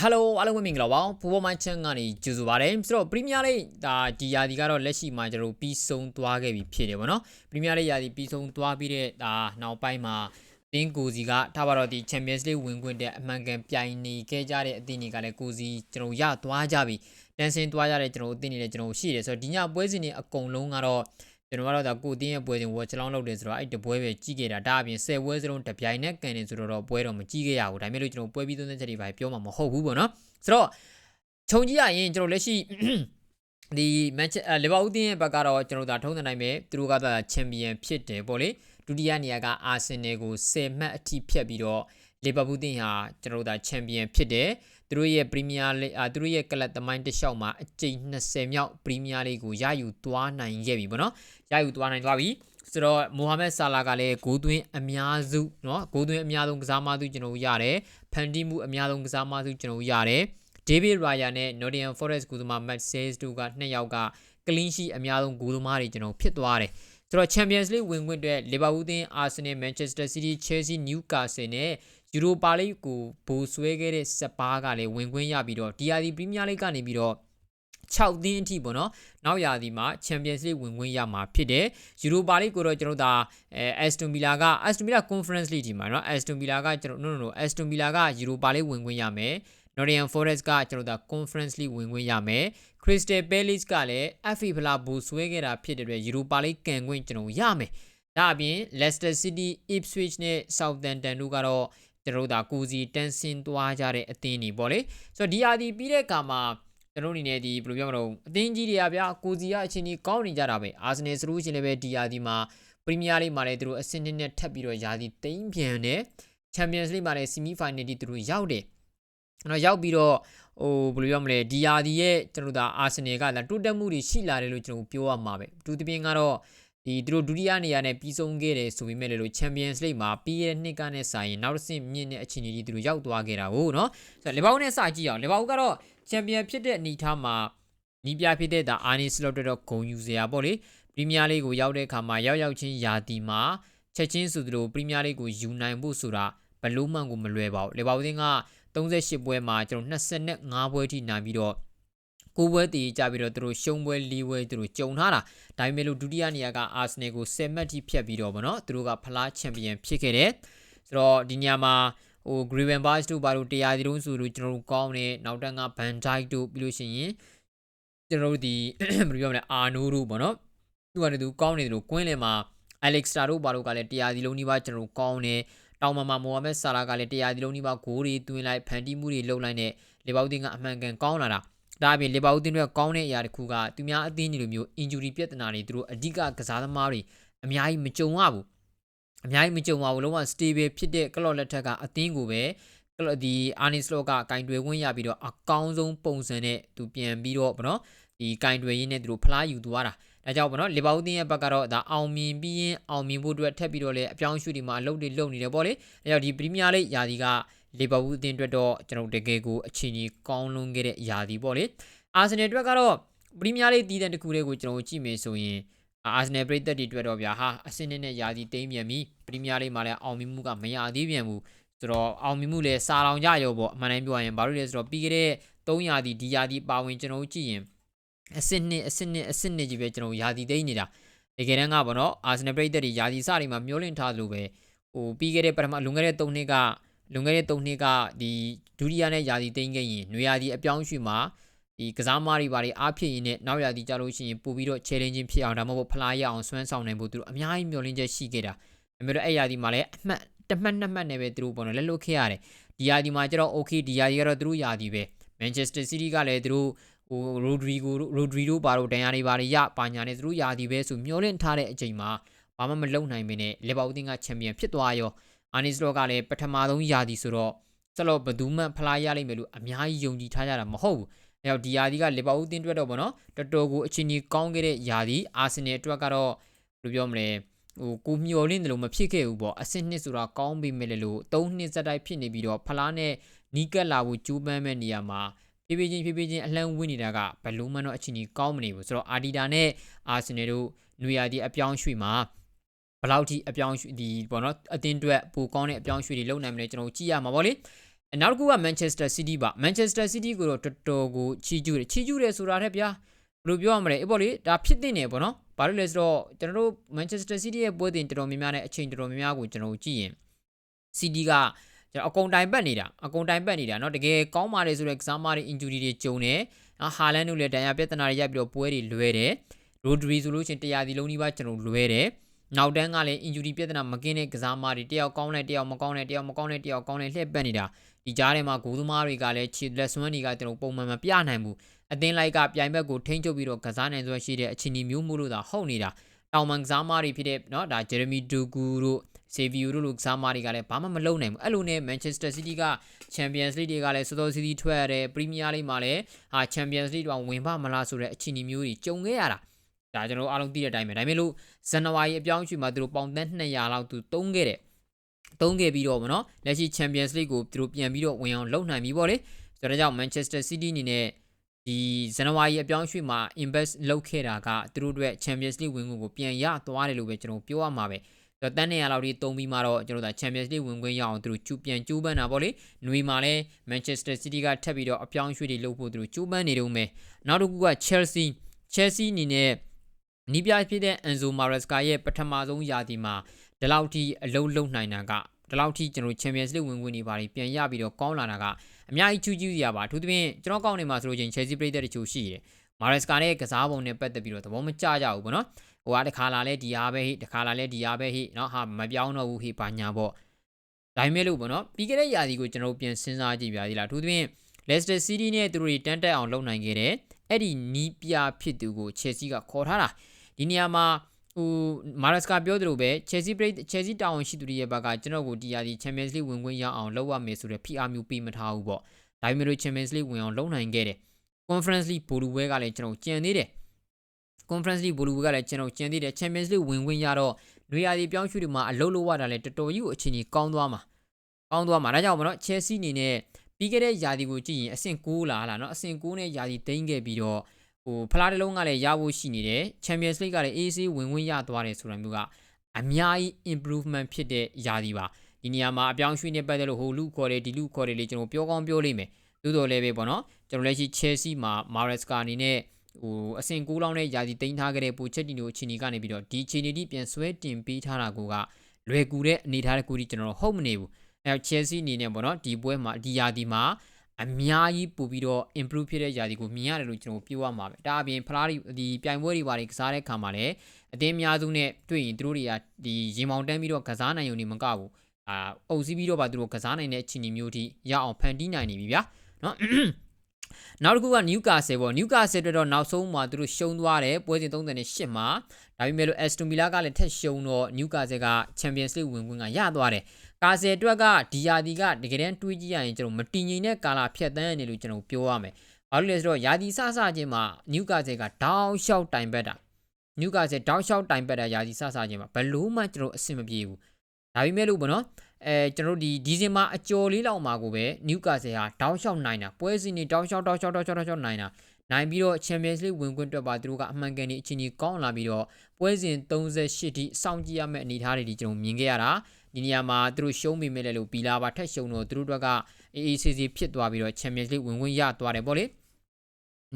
ဟယ်လိုအားလုံးပဲမင်္ဂလာပါဖူဘောမိုင်းချန်ကနေကြိုဆိုပါရစေဆိုတော့ပရီးမီးယားလိဒါဒီယာဒီကတော့လက်ရှိမှာကျွန်တော်တို့ပြီးဆုံးသွားခဲ့ပြီဖြစ်တယ်ဗောနော်ပရီးမီးယားလိယာဒီပြီးဆုံးသွားပြီးတဲ့ဒါနောက်ပိုင်းမှာတင်းကိုစီကထားပါတော့ဒီ Champions League ဝင်ခွင့်တဲ့အမှန်ကန်ပြိုင်နေခဲ့ကြတဲ့အသင်းတွေကလည်းကိုစီကျွန်တော်ရသွားကြပြီတန်ဆင်းသွားကြတဲ့ကျွန်တော်တို့အသင်းတွေလည်းကျွန်တော်ရှိတယ်ဆိုတော့ဒီညပွဲစဉ်တွေအကုန်လုံးကတော့ ကျွန်တော်ကတော့ဒါကိုတင်းရဲ့ပွဲစဉ်ဝက်ချလောင်းလုပ်တယ်ဆိုတော့အဲ့တပွဲပဲကြီးခဲ့တာဒါအပြင်10ပွဲစလုံးတပြိုင်နက်ကန်နေဆိုတော့ပွဲတော့မကြီးခဲ့ရဘူးဒါပေမဲ့လို့ကျွန်တော်ပွဲပြီးသုံးသက်ချက်တွေပါပြောမှာမဟုတ်ဘူးပေါ့နော်ဆိုတော့ခြုံကြည့်ရရင်ကျွန်တော်လက်ရှိဒီမန်ချက်လီဗာပူးတင်းရဲ့ဘက်ကတော့ကျွန်တော်တို့ဒါထုံးတဲ့နိုင်ပဲသူတို့ကသာချန်ပီယံဖြစ်တယ်ပေါ့လေဒုတိယနေရာကအာဆင်နယ်ကို10မှတ်အထိဖြတ်ပြီးတော့လီဗာပူးတင်းဟာကျွန်တော်တို့ဒါချန်ပီယံဖြစ်တယ်သူတို့ရဲ့ပရီးမီးယားလိအာသူတို့ရဲ့ကလပ်သမိုင်းတစ်လျှောက်မှာအကြိမ်20မြောက်ပရီးမီးယားလိကိုရယူသွားနိုင်ခဲ့ပြီပေါ့နော် ရယူသွားနိုင်သွားပြီဆိုတော့မိုဟာမက်ဆာလာကလည်းဂိုးသွင်းအများစုเนาะဂိုးသွင်းအများဆုံးကစားမသူကျွန်တော်ရတယ်ဖန်တီးမှုအများဆုံးကစားမသူကျွန်တော်ရတယ်ဒေးဗစ်ရာယာနဲ့ Nottingham Forest ကူသမား Matt Sayes တို့ကနှစ်ယောက်က clean sheet အများဆုံးဂိုးသမားတွေကျွန်တော်ဖြစ်သွားတယ်ဆိုတော့ Champions League ဝင်ခွင့်အတွက်လီဗာပူးသင်း Arsenal Manchester City Chelsea Newcastle နဲ့ယူရိုပါလိကိုဘူဆွဲခဲ့တဲ့စပါးကလည်းဝင်ခွင့်ရပြီးတော့ဒီယာဒီပရီးမီးယားလိကနေပြီးတော့ 6သင်းအထိပေါ့နော်နောက်ရာသီမှာချန်ပီယံလိဝင်ခွင့်ရမှာဖြစ်တယ်ယူရိုပါလိကိုတော့ကျွန်တော်ဒါအဲအက်စတွန်ဗီလာကအက်စတွန်ဗီလာကွန်ဖရင့်လိဒီမှာနော်အက်စတွန်ဗီလာကကျွန်တော် no no no အက်စတွန်ဗီလာကယူရိုပါလိဝင်ခွင့်ရမယ် Nottingham Forest ကကျွန်တော်ဒါ Conference League ဝင်ခွင့်ရမယ် Crystal Palace ကလည်း FA ဖလာဘူဆွဲခဲ့တာဖြစ်တဲ့အတွက် Europa League ကန်ခွင့်ကျွန်တော်ရမယ်ဒါအပြင် Leicester City, Ipswich နဲ့ Southampton တို့ကတော့ကျွန်တော်တို့ဒါကိုစီတန်းဆင်းသွားကြတဲ့အသင်းတွေပေါ့လေဆိုတော့ဒီအာဒီပြီးတဲ့အခါမှာ ကျွန်တော်အနေနဲ့ဒီဘယ်လိုပြောမလို့အသင်းကြီးတွေကဗျာကိုစီကအချင်းကြီးကောင်းနေကြတာပဲအာဆင်နယ်ဆိုလို့ရှိရင်လည်းပဲဒီဟာဒီမှာပရီးမီးယားလိမှာလည်းသူတို့အဆင့်နှစ်နဲ့ထပ်ပြီးတော့ယာစီတိမ့်ပြန်တယ်ချန်ပီယံစ်လိမှာလည်းဆီမီဖိုင်နယ်ဒီသူတို့ရောက်တယ်အဲ့တော့ရောက်ပြီးတော့ဟိုဘယ်လိုပြောမလဲဒီယာဒီရဲ့ကျွန်တော်တို့ဒါအာဆင်နယ်ကလာတိုးတက်မှုတွေရှိလာတယ်လို့ကျွန်တော်ပြောရမှာပဲသူတပြင်းကတော့ဒီသူတို့ဒုတိယနေရာနဲ့ပြီးဆုံးခဲ့တယ်ဆိုပေမဲ့လည်းလို့ Champions League မှာပြီးရဲ့နှစ်ကနဲ့စာရင်နောက်တစ်ဆင့်မြင့်တဲ့အခြေအနေကြီးသူတို့ရောက်သွားခဲ့တာဟုတ်နော်ဆိုတော့လီဗာပူးနဲ့စကြည့်အောင်လီဗာပူးကတော့ Champion ဖြစ်တဲ့အနေအထားမှာနီးပြဖြစ်တဲ့ဒါအာနီစလော့တော့ဂုံယူစရာပေါ့လေပရီးမီးယားလိကိုရောက်တဲ့အခါမှာရောက်ရောက်ချင်းယာတီမှာချက်ချင်းဆိုသလိုပရီးမီးယားလိကိုယူနိုင်ဖို့ဆိုတာဘလို့မှန်ကိုမလွယ်ပါဘူးလီဗာပူးက38ပွဲမှာကျွန်တော်25ပွဲထိနိုင်ပြီးတော့ကိုပွဲတည်ကြပြီးတော့သူတို့ရှုံးပွဲ၄ပွဲသူတို့ကြုံထားတာဒါပေမဲ့လို့ဒုတိယနေရာကအာဆနယ်ကို10မှတ်ထိဖြတ်ပြီးတော့ဗောနော်သူတို့ကဖလားချန်ပီယံဖြစ်ခဲ့တယ်ဆိုတော့ဒီညမှာ ဟို Graven Bars တို့ဘာလို့တရားဒီလုံးဆိုလို့ကျွန်တော်တို့ကောင်းတယ်နောက်တန်းက Van Dijk တို့ပြီးလို့ရှိရင်ကျွန်တော်တို့ဒီဘယ်လိုပြောမလဲအာနိုတို့ဗောနော်သူကလည်းသူကောင်းနေတယ်လို့ကွင်းလင်မှာ Alex Star တို့ဘာလို့ကလည်းတရားဒီလုံးဒီပါကျွန်တော်တို့ကောင်းတယ်တောင်မမမိုဟာမက်ဆာလာကလည်းတရားဒီလုံးဒီပါဂိုးတွေတွင်းလိုက်ဖန်တီးမှုတွေလုပ်လိုက်နဲ့လေဘောက်တင်ကအမှန်ကန်ကောင်းလာတာဒါအပြင်လီဗာပူးတင်းတွေကကောင်းတဲ့အရာတစ်ခုကသူများအသင်းကြီးလိုမျိုး injury ပြဿနာတွေသူတို့အဓိကကစားသမားတွေအများကြီးမကြုံရဘူး အများကြီးမကြုံပါဘူးလုံးဝ stable ဖြစ်တဲ့ကလော့လက်ထက်ကအသင်းကိုပဲကလော့ဒီအာနီစလော့ကကင်တွယ်ဝင်ရပြီးတော့အကောင်းဆုံးပုံစံနဲ့သူပြန်ပြီးတော့ဗောနော်ဒီကင်တွယ်ရင်းနဲ့သူတို့ဖလားယူသွားတာဒါကြောင့်ဗောနော်လီဗာပူးတင်းရဲ့ဘက်ကတော့ဒါအောင်မြင်ပြီးရင်အောင်မြင်ဖို့အတွက်ထပ်ပြီးတော့လေအပြောင်းအရွှေ့ဒီမှာအလုပ်တွေလုပ်နေတယ်ဗောလေဒါကြောင့်ဒီပရီးမီးယားလိယာဒီကလီဗာပူးအသင်းအတွက်တော့ကျွန်တော်တကယ်ကိုအချိန်ကြီးကောင်းလွန်ခဲ့တဲ့ယာဒီဗောလေအာဆင်နယ်အတွက်ကတော့ပရီးမီးယားလိတည်တဲ့တခုလေးကိုကျွန်တော်ကြည့်မယ်ဆိုရင် အာဆင်နယ်ပရိသတ်တွေအတွက်တော့ဗျာဟာအဆင့်နဲ့ယာစီတိမ့်ပြန်ပြီပရီးမီးယားလိမှာလည်းအောင်မြင်မှုကမရသေးပြန်ဘူးဆိုတော့အောင်မြင်မှုလည်းစာလောင်ကြရောပေါ့အမှန်တမ်းပြောရရင်ဘာလို့လဲဆိုတော့ပြီးခဲ့တဲ့3ရာသီဒီရာသီပါဝင်ကျွန်တော်ကြည့်ရင်အဆင့်နှစ်အဆင့်နှစ်အဆင့်နှစ်ကြီးပဲကျွန်တော်ယာသီသိမ့်နေတာတကယ်တမ်းကပေါ့နော်အာဆင်နယ်ပရိသတ်တွေယာသီစတွေမှာမျောလင့်ထားသလိုပဲဟိုပြီးခဲ့တဲ့ပထမလွန်ခဲ့တဲ့3နှစ်ကလွန်ခဲ့တဲ့3နှစ်ကဒီဒုတိယနဲ့ယာသီသိမ့်ခဲ့ရင်နွေယာသီအပြောင်းအရွှေ့မှာ ဒီကစားမားတွေဘာတွေအားဖြစ်ရင်းနဲ့နောက်ရာသီကြလို့ရှိရင်ပို့ပြီးတော့ challenging ဖြစ်အောင်ဒါမှမဟုတ်ဖလားရအောင်ဆွမ်းဆောင်နိုင်ဖို့သူတို့အများကြီးမျှော်လင့်ချက်ရှိခဲ့တာအမေတို့အဲ့ရာသီမှာလည်းအမှတ်တမှတ်နှစ်မှတ်နဲ့ပဲသူတို့ပေါ့နော်လက်လွတ်ခဲ့ရတယ်ဒီရာသီမှာကျတော့ okay ဒီရာသီကတော့သူတို့ရာသီပဲ Manchester City ကလည်းသူတို့ဟို Rodrigo Rodrigo ဘာလို့တန်ရာတွေဘာတွေရပါညာနဲ့သူတို့ရာသီပဲဆိုမျှော်လင့်ထားတဲ့အချိန်မှာဘာမှမလုပ်နိုင်မင်းနဲ့လီဗာပူးတင်းကချန်ပီယံဖြစ်သွားရောအာနီစလော့ကလည်းပထမဆုံးရာသီဆိုတော့ဆလော့ဘယ်သူမှဖလားရလိမ့်မယ်လို့အများကြီးယုံကြည်ထားကြတာမဟုတ်ဘူး။ အဲတော့ဒီယာဒီကလီဗာပူးတင်းတွက်တော့ဗောနော်တော်တော်ကိုအချင်းကြီးကောင်းခဲ့တဲ့ယာဒီအာဆင်နယ်အတွက်ကတော့ဘယ်လိုပြောမလဲဟိုကိုမျော်လင့်တယ်လို့မဖြစ်ခဲ့ဘူးပေါ့အဆင့်နှစ်ဆိုတာကောင်းပြီမဲ့လေလို့၃နှစ်စက်တိုက်ဖြစ်နေပြီးတော့ဖလားနဲ့နီးကပ်လာဖို့ကြိုးပမ်းမဲ့နေရာမှာဖြည်းဖြည်းချင်းဖြည်းဖြည်းချင်းအလှမ်းဝင်းနေတာကဘလုံးမတော့အချင်းကြီးကောင်းမနေဘူးဆိုတော့အာဒီတာနဲ့အာဆင်နယ်တို့နွေရာဒီအပြောင်းရွှေ့မှာဘယ်လောက်ထိအပြောင်းရွှေ့ဒီပေါ့နော်အတင်းတွက်ပိုကောင်းတဲ့အပြောင်းရွှေ့တွေလုပ်နိုင်မလဲကျွန်တော်ကြည့်ရမှာပေါ့လေအဲ နောက်တစ်ခုက Manchester City ပါ Manchester City ကိုတော့တော်တော်ကိုချီးကျူးတယ်ချီးကျူးတယ်ဆိုတာတဲ့ဗျာဘယ်လိုပြောရမလဲအေးပေါ့လေဒါဖြစ်တင်နေပေါ့နော်ဘာလို့လဲဆိုတော့ကျွန်တော်တို့ Manchester City ရဲ့ပွဲတင်တော်တော်များများနဲ့အချိန်တော်တော်များများကိုကျွန်တော်တို့ကြည့်ရင် City ကကျွန်တော်အကုန်တိုင်ပတ်နေတာအကုန်တိုင်ပတ်နေတာเนาะတကယ်ကောင်းပါတယ်ဆိုတော့ကစားမတွေ injury တွေကြုံတယ်နော်ဟာလန်တို့လည်းဒဏ်ရာပြဿနာတွေရိုက်ပြီးတော့ပွဲတွေလွဲတယ်ရိုဒရီဆိုလို့ချင်းတရားဒီလုံးကြီးပါကျွန်တော်လွဲတယ်နောက်တန်းကလည်း injury ပြဿနာမကင်းတဲ့ကစားမတွေတယောက်ကောင်းတယ်တယောက်မကောင်းတယ်တယောက်မကောင်းတယ်တယောက်ကောင်းတယ်လှည့်ပတ်နေတာ ဒီကြားထဲမှာဂိုးသမားတွေကလည်းခြေလက်စွမ်းတွေကကျွန်တော်ပုံမှန်မပြနိုင်ဘူးအသင်းလိုက်ကပြိုင်ဘက်ကိုထိန်းချုပ်ပြီးတော့ကစားနိုင်စွမ်းရှိတဲ့အခြေအနေမျိုးမျိုးလို့သာဟုတ်နေတာတောင်မန်ကစားမတွေဖြစ်တဲ့เนาะဒါဂျယ်ရမီဒူဂူတို့ဆေဗီယိုတို့လိုကစားမတွေကလည်းဘာမှမလုပ်နိုင်ဘူးအဲ့လိုနဲ့ Manchester City က Champions League တွေကလည်းစောစောစီးစီးထွက်ရတယ် Premier League မှာလည်းဟာ Champions League တော့ဝင်ပါမလားဆိုတဲ့အခြေအနေမျိုးကြီးကြုံခဲ့ရတာဒါကျွန်တော်အားလုံးသိတဲ့အတိုင်းပဲဒါပေမဲ့လို့ဇန်နဝါရီအပြောင်းအရွှေ့မှာသူတို့ပေါင်သန်း200လောက်သူတုံးခဲ့တ ယ်တုံးခဲ့ပြီးတော့ဗောနော်လက်ရှိ Champions League ကိုသူတို့ပြန်ပြီးတော့ဝင်အောင်လုပ်နိုင်ပြီပေါ့လေဆိုတော့ကြောင့် Manchester City အနေနဲ့ဒီဇန်နဝါရီအပြောင်းအရွှေ့မှာ invest လုပ်ခဲ့တာကသူတို့အတွက် Champions League ဝင်ခွင့်ကိုပြန်ရသွားတယ်လို့ပဲကျွန်တော်ပြောရမှာပဲဆိုတော့တန်းနေရလောက်ဒီတုံးပြီးမှတော့ကျွန်တော်တို့ Champions League ဝင်ခွင့်ရအောင်သူတို့ကျူပြန်ကျူးပန်းတာပေါ့လေနွေမှာလည်း Manchester City ကထပ်ပြီးတော့အပြောင်းအရွှေ့တွေလုပ်ဖို့သူတို့ကျူးပန်းနေတော့မယ်နောက်တစ်ခုက Chelsea Chelsea အနေနဲ့နီးပြဖြစ်တဲ့ Enzo Maresca ရဲ့ပထမဆုံးရာသီမှာ ဒီလောက်ထိအလုံးလုံးနိုင်တာကဒီလောက်ထိကျွန်တော်ချန်ပီယံလိဝင်ဝင်နေပါပြီပြန်ရပြီးတော့ကောင်းလာတာကအများကြီးချူးကျူးစရာပါအထူးသဖြင့်ကျွန်တော်ကောင်းနေမှာဆိုလို့ချင်း Chelsea ပြည်သက်တချို့ရှိတယ်မာရက်စကာနဲ့ကစားပုံနဲ့ပတ်သက်ပြီးတော့သဘောမကျကြဘူးပေါ့နော်ဟိုကတခါလာလဲဒီအားပဲဟိတခါလာလဲဒီအားပဲဟိနော်ဟာမပြောင်းတော့ဘူးဟိပါညာပေါ့ဒါပေမဲ့လို့ပေါ့နော်ပြီးခဲ့တဲ့ရာသီကိုကျွန်တော်ပြန်စဉ်းစားကြည့်ပြသေးလားအထူးသဖြင့် Leicester City နဲ့သူတို့တွေတန်းတက်အောင်လုပ်နိုင်ခဲ့တယ်အဲ့ဒီနီးပြဖြစ်သူကို Chelsea ကခေါ်ထားတာဒီနေရာမှာ ဟိုမာရက်စကာပြောသလိုပဲ Chelsea ပြည် Chelsea တာဝန်ရှိသူတွေရဲ့ဘက်ကကျွန်တော်ကိုဒီရာဒီ Champions League ဝင်ခွင့်ရအောင်လုပ်ရမယ်ဆိုတဲ့ဖိအားမျိုးပေးမထားဘူးပေါ့ဒါပေမဲ့လို့ Champions League ဝင်အောင်လုပ်နိုင်ခဲ့တယ် Conference League ဘောလုံးပွဲကလည်းကျွန်တော်ကြံသေးတယ် Conference League ဘောလုံးပွဲကလည်းကျွန်တော်ကြံသေးတယ် Champions League ဝင်ခွင့်ရတော့နေရာဒီပြောင်းရွှေ့တွေမှာအလုပ်လုပ်ရတာလည်းတော်တော်ကြီးကိုအခြေအနေကောင်းသွားမှာကောင်းသွားမှာဒါကြောင့်မနော် Chelsea အနေနဲ့ပြီးခဲ့တဲ့ရာသီကိုကြည့်ရင်အဆင့်6လာလားနော်အဆင့်6နဲ့ရာသီတိမ့်ခဲ့ပြီးတော့ ဟိုဖလားတစ်လုံးကလည်းရဖို့ရှိနေတယ် Champions League ကလည်း AC ဝင်ဝင်ရသွားတယ်ဆိုတာမျိုးကအများကြီး improvement ဖြစ်တဲ့ယာဒီပါဒီနေရာမှာအပြောင်းရွှေ့နေပတ်သက်လို့ဟိုလူခေါ်တယ်ဒီလူခေါ်တယ်လေကျွန်တော်ပြောကောင်းပြောလိမ့်မယ်သို့တော်လည်းပဲပေါ့နော်ကျွန်တော်လက်ရှိ Chelsea မှာ Maresca အနေနဲ့ဟိုအဆင့်6လောင်းနဲ့ယာဒီတိန်းထားခဲ့တဲ့ပိုချက်တီနိုအချိန်ကြီးကနေပြီးတော့ဒီအချိန်ကြီးပြန်ဆွဲတင်ပေးထားတာကိုကလွယ်ကူတဲ့အနေထားတစ်ခုကြီးကျွန်တော်ဟုတ်မနေဘူးအဲ Chelsea အနေနဲ့ပေါ့နော်ဒီပွဲမှာဒီယာဒီမှာ အများကြီးပို့ပြီးတော့ improve ဖြစ်တဲ့ຢာဒီကိုမြင်ရတယ်လို့ကျွန်တော်ပြောရမှာပဲဒါအပြင်ဖလားဒီပြိုင်ပွဲတွေပါတွေကစားတဲ့ခါမှာလည်းအတင်းများစုနဲ့တွေ့ရင်တို့တွေကဒီရင်မောင်တန်းပြီးတော့ကစားနိုင်ုံနေမကဘူးအာအုပ်စီးပြီးတော့ပါသူတို့ကစားနိုင်တဲ့အခြေအနေမျိုးထိရအောင်ဖန်တီးနိုင်နေပြီဗျာနော်နောက်တစ်ခုကနယူကာဆယ်ပေါ့နယူကာဆယ်အတွက်တော့နောက်ဆုံးမှာသူတို့ရှုံးသွားတယ်ပွဲစဉ်38မှာဒါပေမဲ့လို့အက်စတိုမီလာကလည်းထက်ရှုံးတော့နယူကာဆယ်ကချန်ပီယံစ်လိဝင်ခွင့်ကရသွားတယ် ကာဆယ်အတွက်ကဒီယာဒီကတကယ်တမ်းတွေးကြည့်ရရင်ကျွန်တော်မတည်ငြိမ်တဲ့ကာလာဖြတ်တန်းရနေလို့ကျွန်တော်ပြောရမယ်ဘာလို့လဲဆိုတော့ယာဒီစစချင်းမှာနယူကာဆယ်ကတောင်းလျှောက်တိုင်ပတ်တာနယူကာဆယ်တောင်းလျှောက်တိုင်ပတ်တာယာဒီစစချင်းမှာဘလို့မှကျွန်တော်အဆင်မပြေဘူးဒါပေမဲ့လို့ပေါ့နော်အဲကျွန်တော်တို့ဒီဒီဇင်ဘာအကျော်လေးလောက်မှာကိုပဲနယူကာဆယ်ဟာတောင်းလျှောက်နိုင်တာပွဲစဉ်တွေတောင်းလျှောက်တောင်းလျှောက်တောင်းလျှောက်တောင်းလျှောက်နိုင်တာနိုင်ပြီးတော့ Champions League ဝင်ခွင့်တွက်ပါသူတို့ကအမှန်ကန်နေအချင်းကြီးကောင်းလာပြီးတော့ပွဲစဉ်38ထိစောင့်ကြည့်ရမယ့်အနေအထားတွေဒီကျွန်တော်မြင်ခဲ့ရတာ ဒီနေရာမှာသူတို့ရှုံးမိမဲ့လေလို့ဘီလာပါထက်ရှုံတော့သူတို့ကအေးအေးဆေးဆေးဖြစ်သွားပြီးတော့ Champions League ဝင်ခွင့်ရသွားတယ်ပေါ့လေ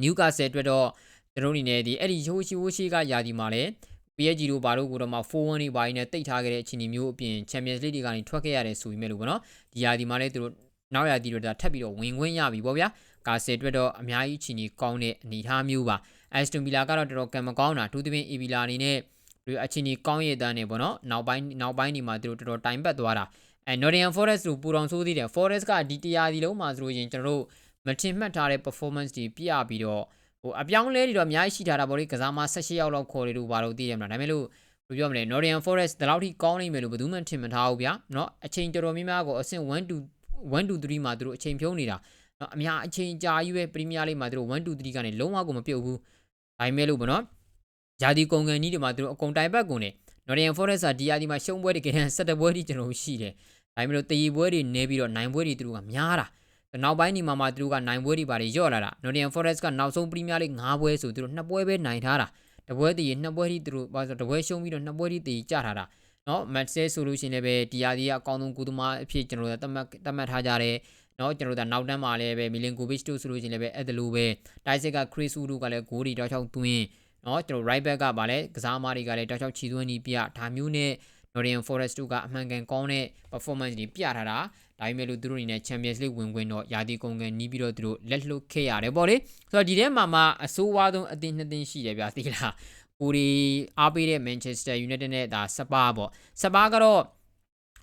နယူကာဆယ်အတွက်တော့ကျွန်တော်အနေနဲ့ဒီအဲ့ဒီရိုးရှိဝရှိကယာဒီမှာလည်း PSG တို့ဘာလို့ကိုတော့မှ4-1တွေဘာကြီးနဲ့တိတ်ထားခဲ့တဲ့အခြေအနေမျိုးအပြင် Champions League တွေကနေထွက်ခဲ့ရတယ်ဆိုပြီးမဲ့လို့ပေါ့နော်ဒီယာဒီမှာလည်းသူတို့နောက်ရာဒီတို့ဒါထပ်ပြီးတော့ဝင်ခွင့်ရပြီပေါ့ဗျာကာဆယ်အတွက်တော့အများကြီးအခြေအနေကောင်းတဲ့အနေအထားမျိုးပါ Aston Villa ကတော့တော်တော်ကံမကောင်းတာအထူးသဖြင့် AB လာအနေနဲ့ ဒီအချင်းကြီးကောင်းရည်တန်းနေပေါ့နော်နောက်ပိုင်းနောက်ပိုင်းဒီမှာသူတို့တော်တော်တိုင်ပတ်သွားတာအဲ Nottingham Forest တို့ပူတော်ဆိုးသေးတယ် Forest ကဒီတရားဒီလုံးမှာဆိုလို့ရင်ကျွန်တော်တို့မထင်မှတ်ထားတဲ့ performance တွေပြပြီးတော့ဟိုအပြောင်းလဲတွေတော့အများကြီးရှိထားတာပေါ့လေကစားမ16ယောက်လောက်ခေါ်တယ်လို့ဘာလို့သိရမလားဒါပေမဲ့လို့ဘယ်ပြောမလဲ Nottingham Forest ဒီလောက်ထိကောင်းနိုင်မယ်လို့ဘယ်သူမှထင်မထားဘူးဗျာเนาะအချိန်တော်တော်များများကိုအဆင့်1 2 1 2 3မှာသူတို့အချိန်ဖြုံးနေတာเนาะအများအချိန်ကြာကြီးပဲပရီးမီးယားလိမှာသူတို့1 2 3ကနေလုံးဝကိုမပြုတ်ဘူးဒါပေမဲ့လို့ဗောနော် ဂျာဒီကုံကန်ကြီးတွေမှာသူတို့အကုန်တိုင်ပတ်ကုန်တယ် Nottingham Forest ကဒီယာဒီမှာရှုံးပွဲတွေကြတဲ့17ပွဲထိကျွန်တော်ရှိတယ်ဒါပေမဲ့လို့တရီပွဲတွေနေပြီးတော့နိုင်ပွဲတွေသူတို့ကများတာနောက်ပိုင်းဒီမှာမှသူတို့ကနိုင်ပွဲတွေပါတွေညော့လာတာ Nottingham Forest ကနောက်ဆုံးပရီးမီးယားလိ5ပွဲဆိုသူတို့2ပွဲပဲနိုင်ထားတာတပွဲတည်2ပွဲထိသူတို့ဘာဆိုတပွဲရှုံးပြီးတော့2ပွဲထိတည်ကြထားတာเนาะ match ဆိုလို့ရှိရင်လည်းပဲဒီယာဒီကအကောင်းဆုံးကုသမားအဖြစ်ကျွန်တော်တို့သတ်မှတ်သတ်မှတ်ထားကြတယ် เนาะကျွန်တော်တို့ဒါနောက်တန်းမှာလည်းပဲမီလင်ကိုဗစ်တို့ဆိုလို့ချင်းလည်းပဲအဲ့ဒါလိုပဲတိုက်စစ်ကခရစ်ဆူတို့ကလည်းဂိုးဒီတောက်ချောက်သွင်း နော်ကျွန်တော် right back ကဗာလဲကစားသမားတွေကလည်းတောက်ချောက်ချီသွင်းနေပြဒါမျိုးနဲ့ Nottingham Forest တို့ကအမှန်ကန်ကောင်းတဲ့ performance တွေပြထားတာဒါပေမဲ့လို့သူတို့အနေနဲ့ Champions League ဝင်ခွင့်တော့ရာသီကုန်ကန်နီးပြီးတော့သူတို့လက်လွတ်ခဲ့ရတယ်ပေါ့လေဆိုတော့ဒီထဲမှာမှအဆိုးဝါးဆုံးအသင်းနှစ်သင်းရှိတယ်ဗျာသိလားကိုရီအားပေးတဲ့ Manchester United နဲ့ဒါစပါပေါ့စပါကတော့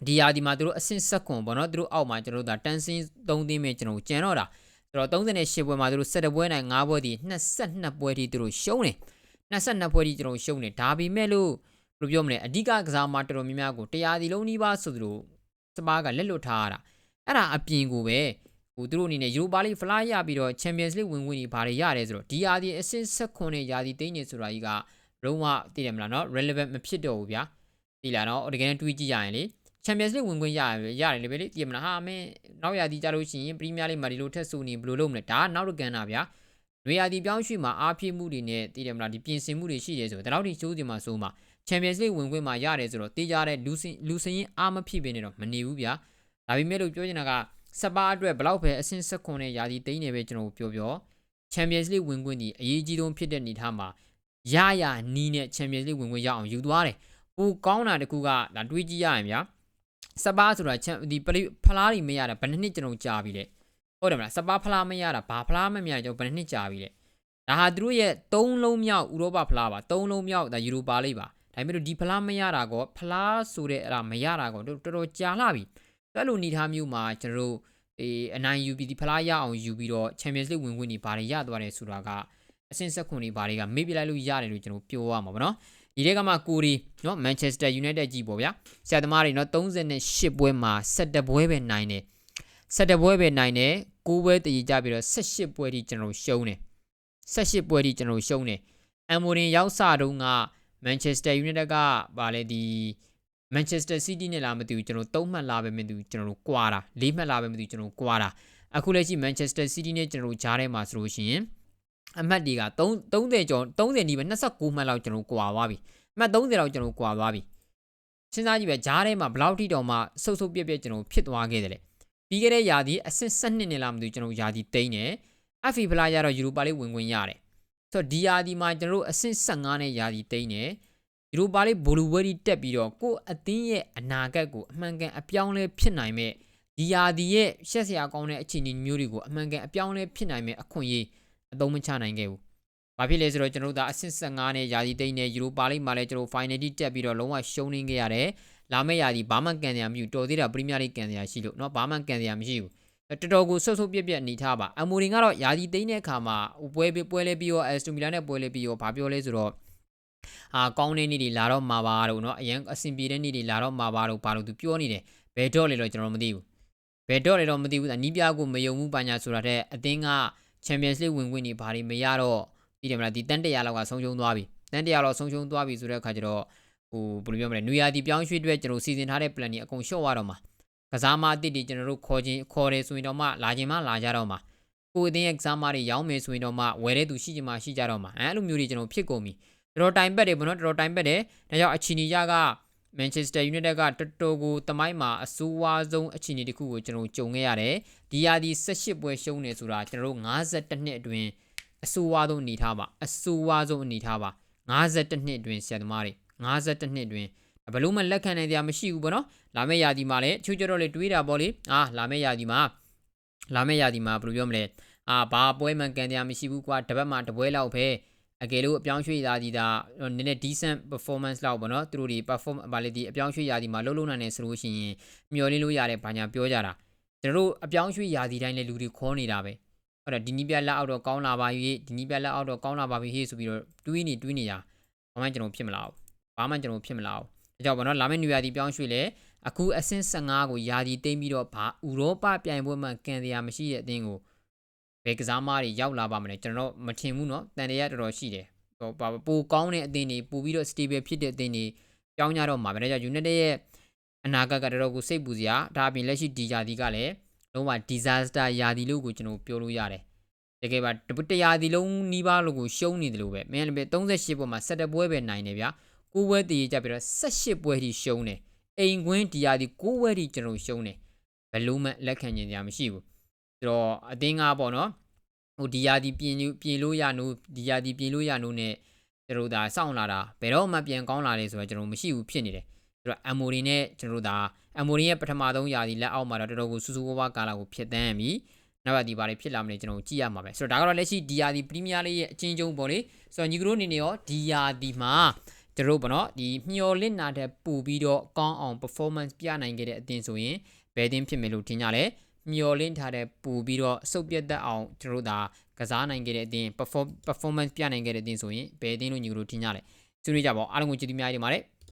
ဒီရာဒီမှာသူတို့အဆင့်ဆက်ခွန်ပေါ့နော်သူတို့အောက်မှာကျွန်တော်တို့ဒါတန်းစင်း3သင်းပဲကျွန်တော်ကြံတော့တာဆိုတော့38ပွဲမှာသူတို့17ပွဲနိုင်5ပွဲတည်22ပွဲတည်သူတို့ရှုံးတယ် 22ပွဲထိကျွန်တော်ရှုံးတယ်ဒါပေမဲ့လို့ဘယ်လိုပြောမလဲအဓိကကစားမှာတော်တော်များများကိုတရားစီလုံးနီးပါးဆိုသလိုစပါးကလက်လွတ်ထားရတာအဲ့ဒါအပြင်ကိုပဲဟိုသူတို့အနေနဲ့ယူရိုပါလိဖလားရပြီးတော့ Champions League ဝင်ဝင်ကြီးဘာတွေရတယ်ဆိုတော့ဒီယာဒီအဆင့်ဆက်ခွန်နဲ့ယာဒီသိန်းနေဆိုတာကြီးကလုံးဝသိတယ်မလားနော် relevant မဖြစ်တော့ဘူးဗျာသိလားနော်တကယ်နဲ့တွေးကြည့်ရရင်လေ Champions League ဝင်ခွင့်ရရတယ်လေပဲလေသိရမလားဟာမင်းနောက်ရာသီကြလို့ရှိရင် Premier League မှာဒီလိုထက်ဆိုနေဘယ်လိုလုပ်မလဲဒါကနောက်တော့ကန်တာဗျာ နွေရာသီပြောင်းရွှေ့မှာအားဖြည့်မှုတွေနဲ့သိတယ်မလားဒီပြင်ဆင်မှုတွေရှိတယ်ဆိုတော့ဒါတော့ဒီရှိုးစီမှာဆိုမှာ Champions League ဝင်ခွင့်မှာရတယ်ဆိုတော့တေးကြတဲ့လူစင်လူစင်ရင်အားမဖြစ်ပေနဲ့တော့မနေဘူးဗျာဒါပေမဲ့လို့ပြောချင်တာကစပါးအတွက်ဘလောက်ပဲအဆင့်ဆက်ခွန်နဲ့ယာတီတိန်းနေပဲကျွန်တော်ပြောပြော Champions League ဝင်ခွင့်ဒီအရေးကြီးဆုံးဖြစ်တဲ့အနေထားမှာရရနီးနဲ့ Champions League ဝင်ခွင့်ရအောင်ယူသွားတယ်ပိုကောင်းတာတခုကဒါတွေးကြည့်ရရင်ဗျာစပါးဆိုတာချန်ဒီပလိဖလားတွေမရတာဘယ်နှစ်နှစ်ကျွန်တော်ကြာပြီလဲ ဟုတ်တယ်မလားစပါဖလားမရတာဘာဖလားမမြင်ကျွန်တော်ဘယ်နှစ်ကြာပြီလဲဒါဟာသူတို့ရဲ့၃လုံးမြောက်ဥရောပဖလားပါ၃လုံးမြောက်ဒါယူရိုပါလိမ့်ပါဒါပေမဲ့ဒီဖလားမရတာကောဖလားဆိုတဲ့အဲ့ဒါမရတာကောတော်တော်ကြာလာပြီအဲ့လိုနေသားမျိုးမှာကျွန်တော်တို့အေးအနိုင်ယူပြီးဒီဖလားရအောင်ယူပြီးတော့ Champions League ဝင်ခွင့်တွေဘာတွေရသွားတယ်ဆိုတာကအဆင့်ဆက်ခွန်တွေဘာတွေကမေ့ပြလိုက်လို့ရတယ်လို့ကျွန်တော်ပြောရမှာပေါ့နော်ဒီထဲကမှကိုရီနော် Manchester United ကြီးပေါ့ဗျာဆရာသမားတွေနော်38ပွဲမှာ17ပွဲပဲနိုင်တယ် 17ပွဲပဲနိုင်တယ်9ပွဲတည်ကြပြီးတော့18ပွဲထိကျွန်တော်ရှုံးတယ်18ပွဲထိကျွန်တော်ရှုံးတယ်အမ်မိုရင်ရောက်စတုန်းက Manchester United ကဗာလေဒီ Manchester City နဲ့လာမသိဘူးကျွန်တော်3မှတ်လာပဲမသိဘူးကျွန်တော်တို့ကွာတာ4မှတ်လာပဲမသိဘူးကျွန်တော်ကွာတာအခုလက်ရှိ Manchester City နဲ့ကျွန်တော်တို့ဂျားထဲမှာဆိုလို့ရှိရင်အမှတ်တွေက3 30ကျော်30နီးပဲ29မှတ်လောက်ကျွန်တော်ကွာသွားပြီအမှတ်30လောက်ကျွန်တော်ကွာသွားပြီစဉ်းစားကြည့်ပဲဂျားထဲမှာဘလောက်ထိတောင်မှဆုပ်ဆုပ်ပြက်ပြက်ကျွန်တော်ဖြစ်သွားခဲ့တယ်လေ ပြီးခဲ့တဲ့ယာဒီအဆင့်7နှစ်နဲ့လာမသိဘူးကျွန်တော်ယာဒီတိန်းတယ် FA ဖလားရတော့ယူရိုပါလိဝင်ဝင်ရတယ်ဆိုတော့ဒီယာဒီမှာကျွန်တော်တို့အဆင့်15နဲ့ယာဒီတိန်းတယ်ယူရိုပါလိဘိုလူဝဲဒီတက်ပြီးတော့ကိုအသင်းရဲ့အနာဂတ်ကိုအမှန်ကန်အပြောင်းလဲဖြစ်နိုင်မဲ့ဒီယာဒီရဲ့ရှက်စရာကောင်းတဲ့အခြေအနေမျိုးတွေကိုအမှန်ကန်အပြောင်းလဲဖြစ်နိုင်မဲ့အခွင့်အရေးအသုံးမချနိုင်ခဲ့ဘူး။ဘာဖြစ်လဲဆိုတော့ကျွန်တော်တို့ဒါအဆင့်15နဲ့ယာဒီတိန်းနဲ့ယူရိုပါလိမှာလည်းကျွန်တော် final တိတက်ပြီးတော့လုံးဝရှုံးနေခဲ့ရတယ်။ လာမယ့်ယာဒီဘာမှကန်စရာမရှိဘူးတော်သေးတာပရီးမီးယားလိကန်စရာရှိလို့เนาะဘာမှကန်စရာမရှိဘူး။တော်တော်ကိုဆုတ်ဆုတ်ပြက်ပြက်အနေထားပါအမိုရင်ကတော့ယာဒီသိန်းတဲ့အခါမှာပွဲပွဲလဲပြီးရောအက်စတိုမီလာနဲ့ပွဲလဲပြီးရောဘာပြောလဲဆိုတော့အာကောင်းတဲ့နေ့တွေလာတော့မှာပါတော့เนาะအရင်အဆင်ပြေတဲ့နေ့တွေလာတော့မှာပါတော့ဘာလို့သူပြောနေတယ်ဘယ်တော့လဲတော့ကျွန်တော်မသိဘူးဘယ်တော့လဲတော့မသိဘူးနီးပြကိုမယုံဘူးပါညာဆိုတာတဲ့အသင်းက Champions League ဝင်ခွင့်နေဘာတွေမရတော့ဒီတယ်မလားဒီတန်တရာလောက်ကဆုံးရှုံးသွားပြီတန်တရာလောက်ဆုံးရှုံးသွားပြီဆိုတဲ့အခါကျတော့ ဟိုဘယ်လိုပြောမလဲနွေရာသီပြောင်းရွှေ့အတွက်ကျွန်တော်စီစဉ်ထားတဲ့ plan တွေအကုန်လျှော့ရတော့မှာကစားမအသစ်တွေကျွန်တော်တို့ခေါ်ခြင်းခေါ်တယ်ဆိုရင်တော့မှလာခြင်းမလာကြတော့မှာကိုယ်အသင်းရဲ့ကစားမတွေရောင်းမယ်ဆိုရင်တော့မှဝယ်တဲ့သူရှိခြင်းမရှိကြတော့မှာအဲလိုမျိုးတွေကျွန်တော်ဖြစ်ကုန်ပြီတော်တော်တိုင်ပတ်တယ်ဘောနော်တော်တော်တိုင်ပတ်တယ်ဒါကြောင့်အချီနီယာက Manchester United ကတော်တော်ကိုတမိုင်းမှာအဆိုးဝါးဆုံးအခြေအနေတစ်ခုကိုကျွန်တော်ကြုံခဲ့ရတယ်။ဒီရာဒီ18ပွဲရှုံးနေဆိုတာကျွန်တော်တို့52နှစ်အတွင်းအဆိုးဝါးဆုံးအနေထားပါအဆိုးဝါးဆုံးအနေထားပါ52နှစ်အတွင်းဆရာသမားတွေ 52နှစ်အတွင်းဘလို့မှလက်ခံနိုင်ကြမရှိဘူးပေါ့နော်။လာမယ့်ရာဒီမှာလည်းချိုးကြတော့လေတွေးတာပေါ့လေ။အာလာမယ့်ရာဒီမှာလာမယ့်ရာဒီမှာဘယ်လိုပြောမလဲ။အာဘာပွဲမှန်ကန်ကြမရှိဘူးကွာတပတ်မှတပွဲလောက်ပဲ။အကယ်လို့အပြောင်းရွှေ့ရာသီဒါနည်းနည်း decent performance လောက်ပေါ့နော်သူတို့ဒီ perform ဗာလေဒီအပြောင်းရွှေ့ရာသီမှာလှုပ်လှုပ်နိုင်နေဆိုလို့ရှိရင်မျောလင်းလို့ရတယ်ဘာညာပြောကြတာကျွန်တော်တို့အပြောင်းရွှေ့ရာသီတိုင်းလည်းလူတွေခေါ်နေတာပဲဟုတ်တယ်ဒီနီးပြလက်အောက်တော့ကောင်းလာပါပြီဒီနီးပြလက်အောက်တော့ကောင်းလာပါပြီဟေ့ဆိုပြီးတော့တွေးနေတွေးနေရဘာမှကျွန်တော်ဖြစ်မလာဘူး ဘာမှကျွန်တော်ဖြစ်မလာဘူးဒါကြောင့်ပေါ့နော်လာမယ့်နွေရာသီပြောင်းရွှေ့လေအခုအဆင့်15ကိုယာသီတိမ့်ပြီးတော့ဘာဥရောပပြိုင်ပွဲမှာကန်တရားမရှိတဲ့အသင်းကိုဘယ်ကစားမားတွေရောက်လာပါမလဲကျွန်တော်မထင်ဘူးเนาะတန်တရားတော်တော်ရှိတယ်ဟိုပိုကောင်းတဲ့အသင်းတွေပိုပြီးတော့ stable ဖြစ်တဲ့အသင်းတွေကြောင်းကြတော့မှာပဲဒါကြောင့် United ရဲ့အနာဂတ်ကတော်တော်ကိုစိတ်ပူစရာဒါအပြင်လက်ရှိဒီယာဒီကလည်းလုံးဝ disaster ယာဒီလို့ကိုကျွန်တော်ပြောလို့ရတယ်တကယ်ပါတရာဒီလုံးနီးပါးလို့ကိုရှုံးနေတယ်လို့ပဲမင်းလည်းပဲ38ပွဲမှာ17ပွဲပဲနိုင်တယ်ဗျာ 9ပွဲတည်ကြပြီးတော့18ပွဲထိရှုံးတယ်အိမ်ကွင်းဒီယာဒီ9ပွဲထိကျွန်တော်ရှုံးတယ်ဘယ်လို့မှလက်ခံကျင်စရာမရှိဘူးဆိုတော့အသင်းကပေါ့နော်ဟိုဒီယာဒီပြင်လို့ပြင်လို့ရနိုးဒီယာဒီပြင်လို့ရနိုးနဲ့ကျွန်တော်တို့ဒါစောင့်လာတာဘယ်တော့မှပြန်ကောင်းလာလေဆိုတော့ကျွန်တော်မရှိဘူးဖြစ်နေတယ်ဆိုတော့အမိုရီနဲ့ကျွန်တော်တို့ဒါအမိုရီရဲ့ပထမဆုံးယာဒီလက်အောက်မှာတော့တော်တော်ကိုစူးစူးဝါးဝါကာလာကိုဖြစ်တန်းပြီနောက်ပါဒီပါလေးဖြစ်လာမလဲကျွန်တော်ကြည့်ရမှာပဲဆိုတော့ဒါကတော့လက်ရှိဒီယာဒီပရီးမီးယားလိရဲ့အချင်းချင်းပေါ့လေဆိုတော့ညီကတို့အနေနဲ့ရောဒီယာဒီမှာ ကျွန်တော်တို့ပေါ့နော်ဒီမျော်လင့်နာတဲ့ပူပြီးတော့ကောင်းအောင် performance ပြနိုင်ခဲ့တဲ့အတင်းဆိုရင်ဘယ်တင်းဖြစ်မယ်လို့ထင်ကြလဲမျော်လင့်ထားတဲ့ပူပြီးတော့စုပ်ပြတ်တတ်အောင်ကျွန်တော်တို့ဒါကစားနိုင်ခဲ့တဲ့အတင်း perform performance ပြနိုင်ခဲ့တဲ့အတင်းဆိုရင်ဘယ်တင်းလို့ညီကတို့ထင်ကြလဲဆွေးနွေးကြပါဦးအားလုံးကိုကျေးဇူးများတင်ပါတယ်